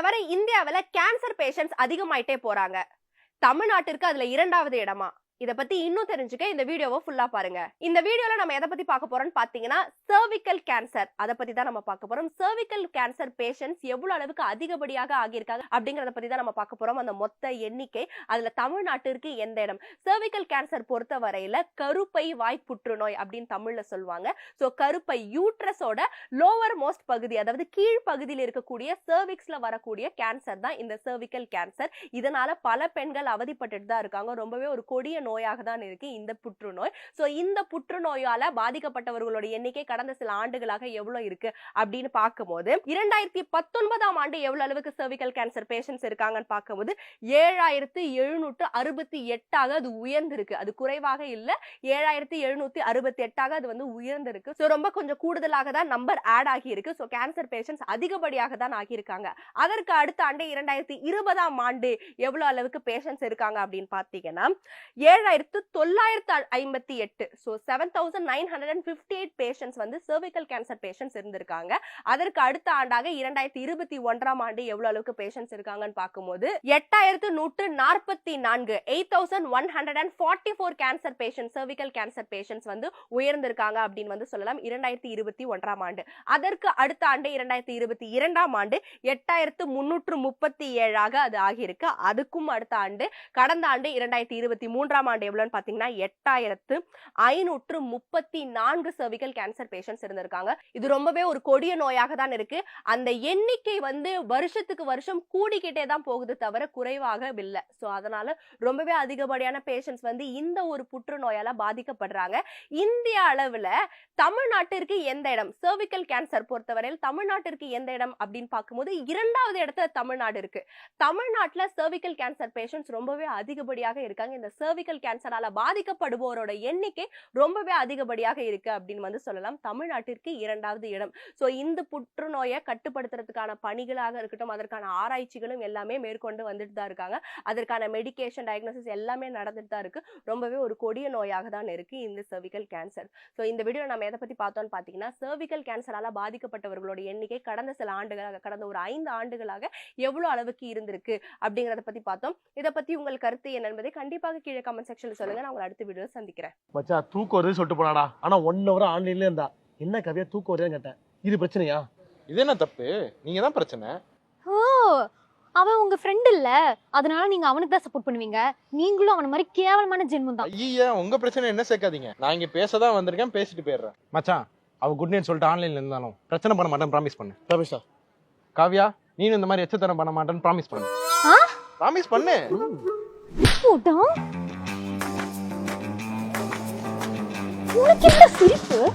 வர இந்தியாவுல cancer patients அதிகமாயிட்டே போறாங்க. தமிழ்நாட்டிற்கு அதுல இரண்டாவது இடமா. இதை பத்தி இன்னும் தெரிஞ்சுக்க இந்த வீடியோவை ஃபுல்லா பாருங்க. இந்த வீடியோல நம்ம எதை பத்தி பார்க்க போறோம்னு பாத்தீங்கன்னா சர்விக்கல் கேன்சர் அதை பத்தி தான் நம்ம பார்க்க போறோம். சர்விக்கல் கேன்சர் பேஷண்ட்ஸ் எவ்வளவு அளவுக்கு அதிகப்படியாக ஆகியிருக்காங்க அப்படிங்கறத பத்தி தான் நம்ம பார்க்க போறோம். அந்த மொத்த எண்ணிக்கை அதுல தமிழ்நாட்டிற்கு எந்த இடம்? சர்விக்கல் கேன்சர் பொறுத்த வரையில கருப்பை வாய் புற்றுநோய் அப்படின்னு தமிழ்ல சொல்லுவாங்க. சோ கருப்பை யூட்ரஸோட லோவர் மோஸ்ட் பகுதி அதாவது கீழ் பகுதியில் இருக்கக்கூடிய சர்விக்ஸ்ல வரக்கூடிய கேன்சர் தான் இந்த சர்விக்கல் கேன்சர் இதனால பல பெண்கள் அவதிப்பட்டுட்டு தான் இருக்காங்க. ரொம்பவே ஒரு கொடிய நோயாக தான் இருக்கு இந்த புற்றுநோய். ஸோ இந்த புற்றுநோயால பாதிக்கப்பட்டவர்களோட எண்ணிக்கை கடந்த சில ஆண்டுகளாக எவ்வளவு இருக்கு அப்படின்னு பார்க்கும்போது இரண்டாயிரத்தி பத்தொன்பதாம் ஆண்டு எவ்வளவு அளவுக்கு சர்விகல் கேன்சர் பேஷண்ட்ஸ் இருக்காங்கன்னு பார்க்கும்போது ஏழாயிரத்து எழுநூற்று அறுபத்தி எட்டாக அது உயர்ந்திருக்கு. அது குறைவாக இல்லை ஏழாயிரத்தி எழுநூத்தி அறுபத்தி எட்டாக அது வந்து உயர்ந்திருக்கு. ஸோ ரொம்ப கொஞ்சம் கூடுதலாக தான் நம்பர் ஆட் ஆகியிருக்கு. ஸோ கேன்சர் பேஷண்ட்ஸ் அதிகப்படியாக தான் ஆகியிருக்காங்க. அதற்கு அடுத்த ஆண்டு இரண்டாயிரத்தி இருபதாம் ஆண்டு எவ்வளவு அளவுக்கு பேஷண்ட்ஸ் இருக்காங்க அப்படின்னு பார்த்தீங்கன்னா ஏழாயிரத்து தொள்ளாயிரத்து ஐம்பத்தி எட்டு. So seven thousand nine hundred and fifty eight patients வந்து cervical கேன்சர் பேஷண்ட்ஸ் இருந்திருக்காங்க. அதற்கு அடுத்த ஆண்டாக இரண்டாயிரத்தி இருபத்தி ஒன்றாம் ஆண்டு எவ்வளவு அளவுக்கு பேஷண்ட்ஸ் இருக்காங்கன்னு பார்க்கும்போது எட்டாயிரத்து நூற்று நாற்பத்தி நான்கு. Eight thousand one hundred and forty four cancer patient cervical cancer patients வந்து உயர்ந்திருக்காங்க அப்படின்னு வந்து சொல்லலாம் இரண்டாயிரத்தி இருபத்தி ஒன்றாம் ஆண்டு. அதற்கு அடுத்த ஆண்டு இரண்டாயிரத்தி இருபத்தி இரண்டாம் ஆண்டு எட்டாயிரத்து முன்னூற்று முப்பத்தி ஏழாக அது ஆகியிருக்கு. அதுக்கும் அடுத்த ஆண்டு கடந்த ஆண்டு இரண்டாயிரத்தி இருபத்தி மூன்றாம் ஆண்டு எவ்வளோன்னு பார்த்தீங்கன்னா எட்டாயிரத்து ஐநூற்று முப்பத்தி நான்கு சர்விகல் கேன்சர் பேஷண்ட்ஸ் இருந்திருக்காங்க. இது ரொம்பவே ஒரு கொடிய நோயாக தான் இருக்கு. அந்த எண்ணிக்கை வந்து வருஷத்துக்கு வருஷம் கூடிக்கிட்டே தான் போகுது தவிர குறைவாக இல்லை ஸோ அதனால ரொம்பவே அதிகப்படியான பேஷண்ட்ஸ் வந்து இந்த ஒரு புற்றுநோயால பாதிக்கப்படுறாங்க. இந்திய அளவுல தமிழ்நாட்டிற்கு எந்த இடம்? சர்விக்கல் கேன்சர் பொறுத்தவரையில் தமிழ்நாட்டிற்கு எந்த இடம் அப்படின்னு பார்க்கும்போது இரண்டாவது இடத்துல தமிழ்நாடு இருக்கு. தமிழ்நாட்டுல சர்விக்கல் கேன்சர் பேஷண்ட்ஸ் ரொம்பவே அதிகப்படியாக இருக்காங்க. இந்த சர்விக்கல் cervical கேன்சரால பாதிக்கப்படுவோரோட எண்ணிக்கை ரொம்பவே அதிகப்படியாக இருக்கு அப்படின்னு வந்து சொல்லலாம். தமிழ்நாட்டிற்கு இரண்டாவது இடம். ஸோ இந்த புற்றுநோயை கட்டுப்படுத்துறதுக்கான பணிகளாக இருக்கட்டும் அதற்கான ஆராய்ச்சிகளும் எல்லாமே மேற்கொண்டு வந்துட்டு தான் இருக்காங்க. அதற்கான மெடிகேஷன் டயக்னோசிஸ் எல்லாமே நடந்துட்டு தான் இருக்கு. ரொம்பவே ஒரு கொடிய நோயாக தான் இருக்கு இந்த சர்விக்கல் கேன்சர் ஸோ இந்த வீடியோ நம்ம எதை பத்தி பார்த்தோம்னு பார்த்தீங்கன்னா சர்விக்கல் கேன்சரால பாதிக்கப்பட்டவர்களோட எண்ணிக்கை கடந்த சில ஆண்டுகளாக கடந்த ஒரு ஐந்து ஆண்டுகளாக எவ்வளவு அளவுக்கு இருந்திருக்கு அப்படிங்கிறத பத்தி பார்த்தோம். இதை பத்தி உங்கள் கருத்து என்ன என்பதை கண்டிப்பாக கீழே கமெண்ட் செக்ஷன்ல சொல்லுங்க. நான் உங்களை அடுத்த வீடியோ சந்திக்கிறேன். மச்சான் தூக்கம் வருதுன்னு சொல்லிட்டு போனாடா. ஆனா ஒன் ஹவர் ஆன்லைன்ல இருந்தா. என்ன கவியா தூக்கம் வருதுன்னு கேட்டேன். இது பிரச்சனையா? இது என்ன தப்பு? நீங்க தான் பிரச்சனை. ஓ அவன் உங்க ஃப்ரெண்ட் இல்ல. அதனால நீங்க அவனுக்கு தான் சப்போர்ட் பண்ணுவீங்க. நீங்களும் அவன மாதிரி கேவலமான ஜென்மம் தான். ஐயா உங்க பிரச்சனை என்ன சேர்க்காதீங்க. நான் இங்க பேசதான் வந்திருக்கேன் பேசிட்டு போயிடுறேன். மச்சான் அவ குட் நைட் சொல்லிட்டு ஆன்லைன்ல இருந்தாலும் பிரச்சனை பண்ண மாட்டேன் ப்ராமிஸ் பண்ணு. ரமேஷா காவியா நீனும் இந்த மாதிரி எச்சத்தனம் பண்ண மாட்டேன்னு ப்ராமிஸ் பண்ணு. ப்ராமிஸ் பண்ணு. 이렇게 딱 그립어요?